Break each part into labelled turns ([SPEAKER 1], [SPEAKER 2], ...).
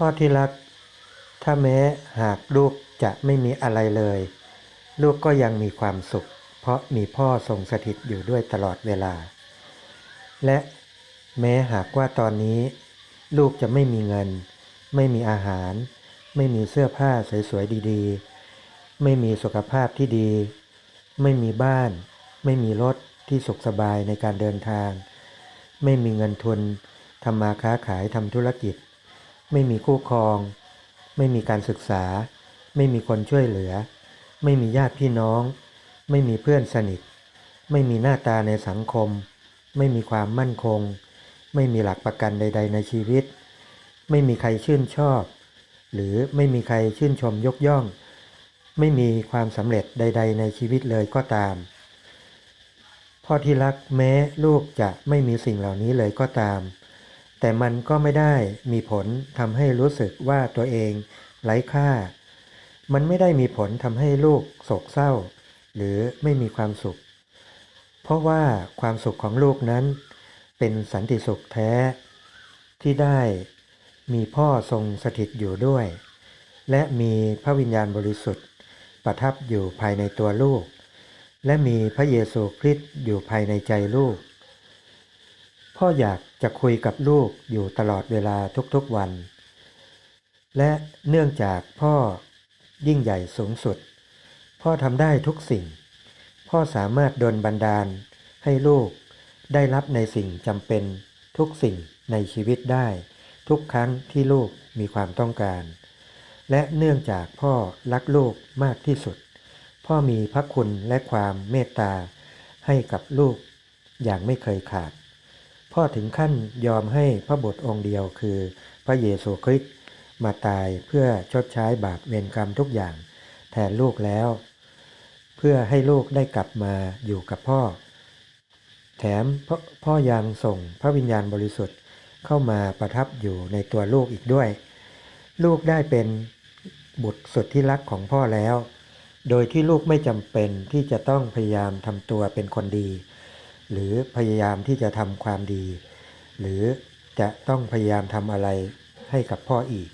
[SPEAKER 1] พ่อที่รัก ถ้าแม้หากลูกจะไม่มีอะไรเลย ลูกก็ยังมีความสุข เพราะมีพ่อทรงสถิตอยู่ด้วยตลอดเวลา และแม้หากว่าตอนนี้ ลูกจะไม่มีเงิน ไม่มีอาหาร ไม่มีเสื้อผ้าสวยๆดีๆ ไม่มีสุขภาพที่ดี ไม่มีบ้าน ไม่มีรถที่สุขสบายในการเดินทาง ไม่มีเงินทุนทำมาค้าขายทำธุรกิจ ไม่มีคู่ครอง ไม่มีการศึกษา ไม่มีคนช่วยเหลือ ไม่มีญาติพี่น้อง ไม่มีเพื่อนสนิท ไม่มีหน้าตาในสังคม ไม่มีความมั่นคง ไม่มีหลักประกันใด ๆ ในชีวิต ไม่มีใครชื่นชอบ หรือไม่มีใครชื่นชมยกย่อง ไม่มีความสำเร็จใด ๆ ในชีวิตเลยก็ตาม พ่อที่รักแม้ลูกจะไม่มีสิ่งเหล่านี้เลยก็ตาม แต่มันก็ไม่ได้มีผลทำให้รู้สึกว่าตัวเองไร้ค่า มันไม่ได้มีผลทำให้ลูกโศกเศร้า หรือไม่มีความสุข เพราะว่าความสุขของลูกนั้น เป็นสันติสุขแท้ ที่ได้มีพ่อทรงสถิตอยู่ด้วย และมีพระวิญญาณบริสุทธิ์ ประทับอยู่ภายในตัวลูก และมีพระเยซูคริสต์อยู่ภายในใจลูก พ่ออยากจะคุยกับลูกอยู่ตลอดเวลาทุกๆวัน และเนื่องจากพ่อยิ่งใหญ่สูงสุด พ่อทำได้ทุกสิ่ง พ่อสามารถดลบันดาลให้ลูกได้รับในสิ่งจำเป็นทุกสิ่งในชีวิตได้ ทุกครั้งที่ลูกมีความต้องการ และเนื่องจากพ่อรักลูกมากที่สุด พ่อมีพระคุณและความเมตตาให้กับลูกอย่างไม่เคยขาด พ่อถึงขั้นยอมให้พระบุตรองค์เดียวคือพระเยซูคริสต์มาตายเพื่อชดใช้บาปเวรกรรมทุกอย่าง แทนลูกแล้ว เพื่อให้ลูกได้กลับมาอยู่กับพ่อ แถมพ่อพ่อยังส่งพระวิญญาณบริสุทธิ์เข้ามาประทับอยู่ในตัวลูกอีกด้วย ลูกได้เป็นบุตรสุดที่รักของพ่อแล้ว โดยที่ลูกไม่จำเป็นที่จะต้องพยายามทำตัวเป็นคนดี หรือพยายามที่จะทำความดี หรือจะต้องพยายามทำอะไรให้กับพ่ออีก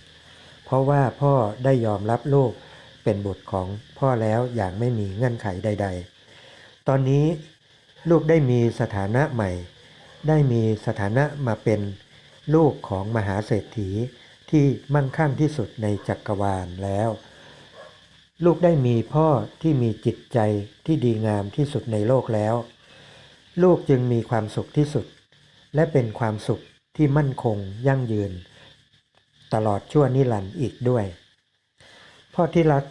[SPEAKER 1] เพราะว่าพ่อได้ยอมรับลูกเป็นบุตรของพ่อแล้วอย่างไม่มีเงื่อนไขใด ๆ ตอนนี้ลูกได้มีสถานะใหม่ ได้มีสถานะมาเป็นลูกของมหาเศรษฐีที่มั่งคั่งที่สุดในจักรวาลแล้ว ลูกได้มีพ่อที่มีจิตใจที่ดีงามที่สุดในโลกแล้ว ลูกจึงมีความสุขที่สุด และเป็นความสุขที่มั่นคงยั่งยืน ตลอดชั่วนิรันดร์อีกด้วย พ่อที่รัก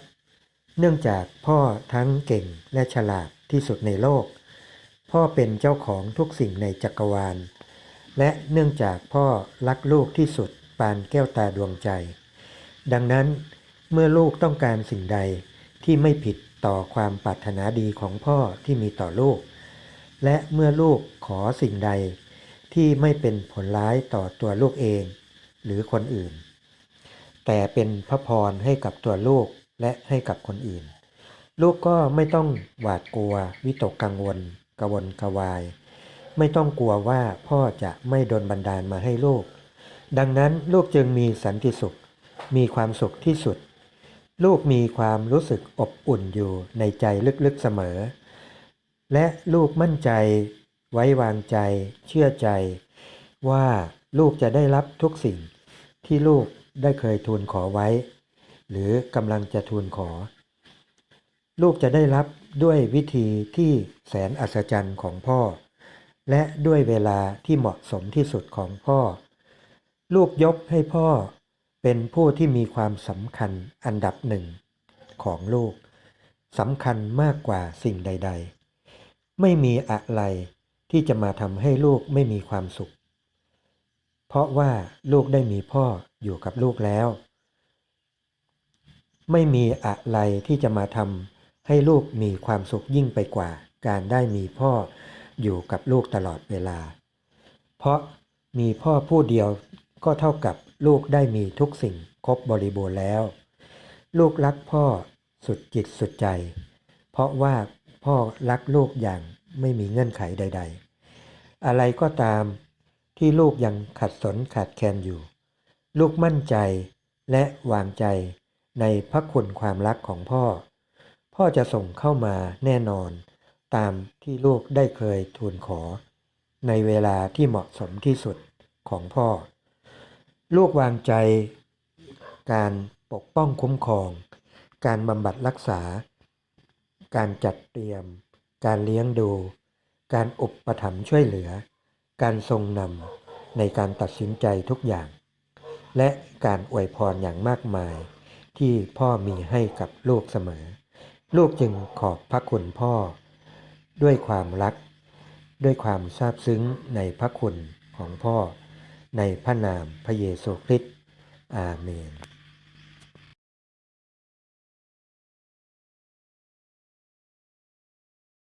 [SPEAKER 1] เนื่องจากพ่อทั้งเก่งและฉลาดที่สุดในโลก พ่อเป็นเจ้าของทุกสิ่งในจักรวาล และเนื่องจากพ่อรักลูกที่สุดปานแก้วตาดวงใจ ดังนั้นเมื่อลูกต้องการสิ่งใดที่ไม่ผิดต่อความปรารถนาดีของพ่อที่มีต่อลูก และเมื่อลูกขอสิ่งใด ที่ไม่เป็นผลร้ายต่อตัวลูกเอง หรือคนอื่น แต่เป็นพระพรให้กับตัวลูกและให้กับคนอื่น ลูกก็ไม่ต้องหวาดกลัววิตกกังวลกระวนกระวาย ไม่ต้องกลัวว่าพ่อจะไม่โดนบันดาลมาให้ลูก ดังนั้นลูกจึงมีสันติสุข มีความสุขที่สุด ลูกมีความรู้สึกอบอุ่นอยู่ในใจลึกๆเสมอ และลูกมั่นใจ ไว้วางใจ เชื่อใจ ว่าลูกจะได้รับทุกสิ่ง ที่ลูกได้เคยทูลขอไว้ หรือกำลังจะทูลขอ ลูกจะได้รับด้วยวิธีที่แสนอัศจรรย์ของพ่อ และด้วยเวลาที่เหมาะสมที่สุดของพ่อ ลูกยกให้พ่อเป็นผู้ที่มีความสำคัญอันดับหนึ่งของลูกสำคัญมากกว่าสิ่งใด ๆ ไม่มีอะไรที่จะมาทำให้ลูกไม่มีความสุข เพราะว่าลูกได้มีพ่ออยู่กับลูกแล้ว ไม่มีอะไรที่จะมาทำให้ลูกมีความสุขยิ่งไปกว่า การได้มีพ่ออยู่กับลูกตลอดเวลา เพราะมีพ่อผู้เดียวก็เท่ากับลูกได้มีทุกสิ่งครบบริบูรณ์แล้ว ลูกรักพ่อสุดจิตสุดใจ เพราะว่า พ่อรักลูกอย่างไม่มีเงื่อนไขใด ๆ อะไรก็ตามที่ลูกยังขัดสนขาดแคลนอยู่ ลูกมั่นใจและวางใจในพระคุณความรักของพ่อ พ่อจะส่งเข้ามาแน่นอน ตามที่ลูกได้เคยทูลขอ ในเวลาที่เหมาะสมที่สุดของพ่อ ลูกวางใจ การปกป้องคุ้มครอง การบำบัดรักษา การจัดเตรียม การเลี้ยงดู การอุปถัมภ์ช่วยเหลือ การทรงนำในการตัดสินใจทุกอย่าง และการอวยพรอย่างมากมาย ที่พ่อมีให้กับลูกเสมอ ลูกจึงขอบพระคุณพ่อ ด้วยความรัก ด้วยความซาบซึ้งในพระคุณของพ่อ ในพระนามพระเยซูคริสต์อาเมน